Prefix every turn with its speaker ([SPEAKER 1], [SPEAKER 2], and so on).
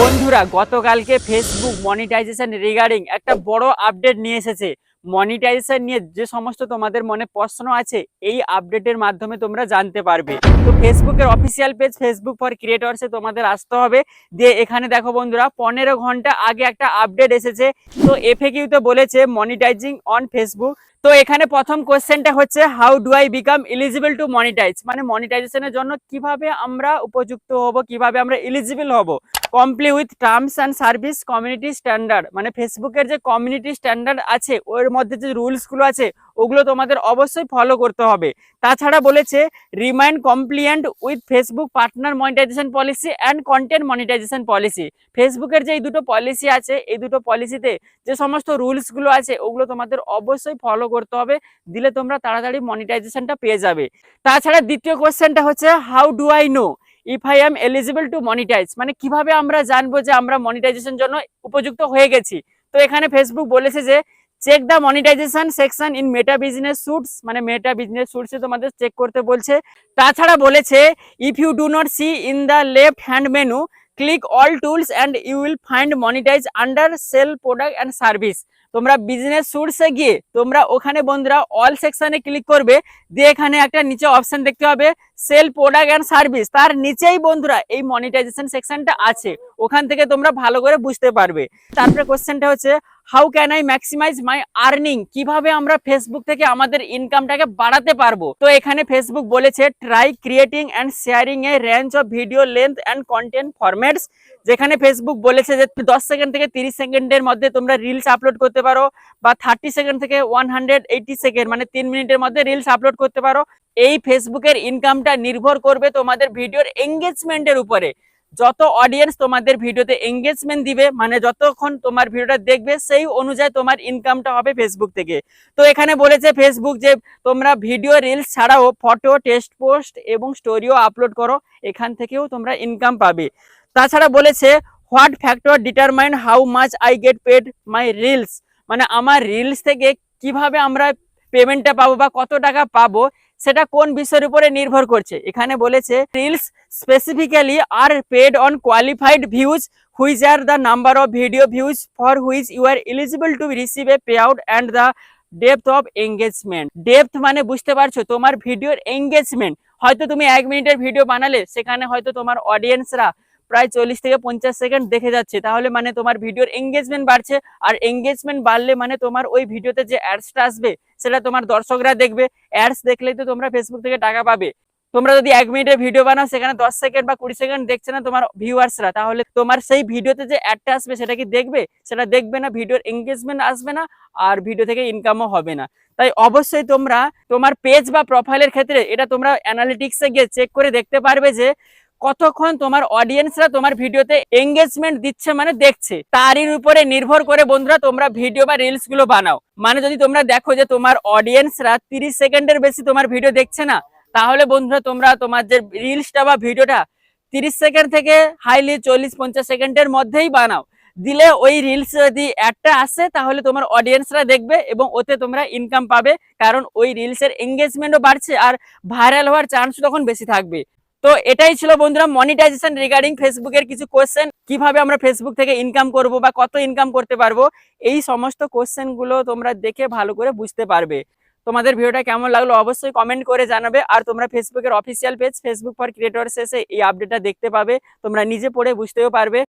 [SPEAKER 1] বন্ধুরা, গতকালকে Facebook monetization regarding একটা বড় আপডেট নিয়ে এসেছে। মনিটাইজেশন নিয়ে যে সমস্ত তোমাদের মনে প্রশ্ন আছে, এই আপডেটের মাধ্যমে তোমরা জানতে পারবে। তো ফেসবুকের অফিসিয়াল পেজ ফেসবুক ফর ক্রিয়েটরসে তোমাদের আসতে হবে। দিয়ে এখানে দেখো বন্ধুরা, পনেরো ঘণ্টা আগে একটা আপডেট এসেছে। তো এফএকিউতে বলেছে মনিটাইজিং অন ফেসবুক তো এখানে প্রথম কোয়েশ্চেনটা হচ্ছে how do I become eligible to monetize মানে মনিটাইজেশনের জন্য কীভাবে আমরা উপযুক্ত হব, কীভাবে আমরা এলিজিবল হব? Comply with terms and service community standard মানে ফেসবুকের যে কমিউনিটি স্ট্যান্ডার্ড আছে, ওর মধ্যে যে রুলসগুলো আছে, ওগুলো তোমাদের অবশ্যই ফলো করতে হবে। তাছাড়া বলেছে remind compliant with Facebook partner monetization policy and content monetization policy ফেসবুকের যে এই দুটো পলিসি আছে, এই দুটো পলিসিতে যে সমস্ত রুলসগুলো আছে, ওগুলো তোমাদের অবশ্যই ফলো করতে হবে, দিলে তোমরা তাড়াতাড়ি মনিটাইজেশনটা পেয়ে যাবে। তাছাড়া দ্বিতীয় কোয়েশ্চেনটা হচ্ছে how do I know if I am eligible to monetize মানে কীভাবে আমরা জানব যে আমরা মনিটাইজেশন জন্য উপযুক্ত হয়ে গেছি? তো এখানে ফেসবুক বলেছে যে check the monetization section in Meta business suites মানে মেটা বিজনেস সুটসে তোমাদের চেক করতে বলছে। তাছাড়া বলেছে if you do not see in the left hand menu click all tools and you will find monetize under sell product and service তোমরা business সোর্সে গিয়ে তোমরা ওখানে বন্ধুরা অল সেকশনে ক্লিক করবে, দিয়ে এখানে একটা নিচে অপশান দেখতে হবে সেল প্রোডাক্ট অ্যান্ড সার্ভিস তার নিচেই বন্ধুরা এই মনিটাইজেশন সেকশনটা আছে। ওখান থেকে তোমরা ভালো করে বুঝতে পারবে। তারপরে কোশ্চেনটা হচ্ছে how can I maximize my earning কীভাবে আমরা ফেসবুক থেকে আমাদের ইনকামটাকে বাড়াতে পারব? তো এখানে ফেসবুক বলেছে try creating and sharing a range of video length and content formats যেখানে ফেসবুক বলেছে যে, দশ সেকেন্ড থেকে তিরিশ সেকেন্ডের মধ্যে তোমরা রিলস আপলোড করতে পারো বা থার্টি সেকেন্ড থেকে ওয়ান হান্ড্রেড এইটি সেকেন্ড মানে তিন মিনিটের মধ্যে রিলস আপলোড করতে পারো। এই ফেসবুকের ইনকামটা নির্ভর করবে তোমাদের ভিডিওর এঙ্গেজমেন্টের উপরে। যত অডিয়েন্স তোমাদের ভিডিওতে এঙ্গেজমেন্ট দিবে মানে যতক্ষণ তোমার ভিডিওটা দেখবে, সেই অনুযায়ী তোমার ইনকামটা হবে ফেসবুক থেকে। তো এখানে বলেছে ফেসবুক যে, তোমরা ভিডিও রিলস ছাড়াও ফটো টেক্সট পোস্ট এবং স্টোরিও আপলোড করো, এখান থেকেও তোমরা ইনকাম পাবে। তাছাড়া বলেছে what factor determine how much I get paid my reels মানে আমার রিলস থেকে কীভাবে আমরা পেমেন্টটা পাবো বা কত টাকা পাবো, সেটা কোন বিষয়ের উপরে নির্ভর করছে? এখানে বলেছে reels specifically are paid on qualified views which are the number of video views for which you are eligible to receive a pay out and the depth of engagement depth মানে বুঝতে পারছ, তোমার ভিডিওর এঙ্গেজমেন্ট হয়তো তুমি এক মিনিটের video বানালে, সেখানে হয়তো তোমার অডিয়েন্সরা প্রায় চল্লিশ থেকে পঞ্চাশ সেকেন্ড দেখে যাচ্ছে। তাহলে মানে তোমার ভিডিওর এঙ্গেজমেন্ট বাড়ছে, আর এঙ্গেজমেন্ট বাড়লে মানে তোমার ওই ভিডিওতে যে অ্যাডসটা আসবে সেটা তোমার দর্শকরা দেখবে অ্যাডস দেখলেই তো তোমরা ফেসবুক থেকে টাকা পাবে। তোমরা যদি এক মিনিটের ভিডিও বানাও, সেখানে দশ সেকেন্ড বা কুড়ি সেকেন্ড দেখছে না তোমার ভিউয়ার্সরা তাহলে তোমার সেই ভিডিওতে যে অ্যাডটা আসবে, সেটা কি দেখবে? সেটা দেখবে না ভিডিওর এঙ্গেজমেন্ট আসবে না, আর ভিডিও থেকে ইনকামও হবে না। তাই অবশ্যই তোমরা তোমার পেজ বা প্রোফাইলের ক্ষেত্রে, এটা তোমরা অ্যানালিটিক্সে গিয়ে চেক করে দেখতে পারবে যে কতক্ষণ তোমার অডিয়েন্সরা তোমার ভিডিওতে এঙ্গেজমেন্ট দিচ্ছে মানে দেখছে? তারই উপরে নির্ভর করে বন্ধুরা তোমরা ভিডিও বা রিলসগুলো বানাও। মানে যদি তোমরা দেখো যে তোমার অডিয়েন্সরা তিরিশ সেকেন্ডের বেশি তোমার ভিডিও দেখছে না, তাহলে বন্ধুরা তোমরা তোমার যে রিলসটা বা ভিডিওটা তিরিশ সেকেন্ড থেকে হাইলি চল্লিশ পঞ্চাশ সেকেন্ডের মধ্যেই বানাও। দিলে ওই রিলস যদি একটা আসে, তাহলে তোমার অডিয়েন্সরা দেখবে এবং ওতে তোমরা ইনকাম পাবে। কারণ ওই রিলসের এঙ্গেজমেন্টও বাড়ছে আর ভাইরাল হওয়ার চান্স তখন বেশি থাকবে। তো এটাই ছিল বন্ধুরা মনিটাইজেশন রিগার্ডিং ফেসবুকের কিছু কোশ্চেন কীভাবে আমরা ফেসবুক থেকে ইনকাম করব বা কত ইনকাম করতে পারব, এই সমস্ত কোয়েশ্চেনগুলো তোমরা দেখে ভালো করে বুঝতে পারবে। তোমাদের ভিডিওটা কেমন লাগল অবশ্যই কমেন্ট করে জানাবে, আর তোমরা ফেসবুকের official page Facebook for creator এসে এই আপডেটটা দেখতে পাবে, তোমরা নিজে পড়ে বুঝতেও পারবে।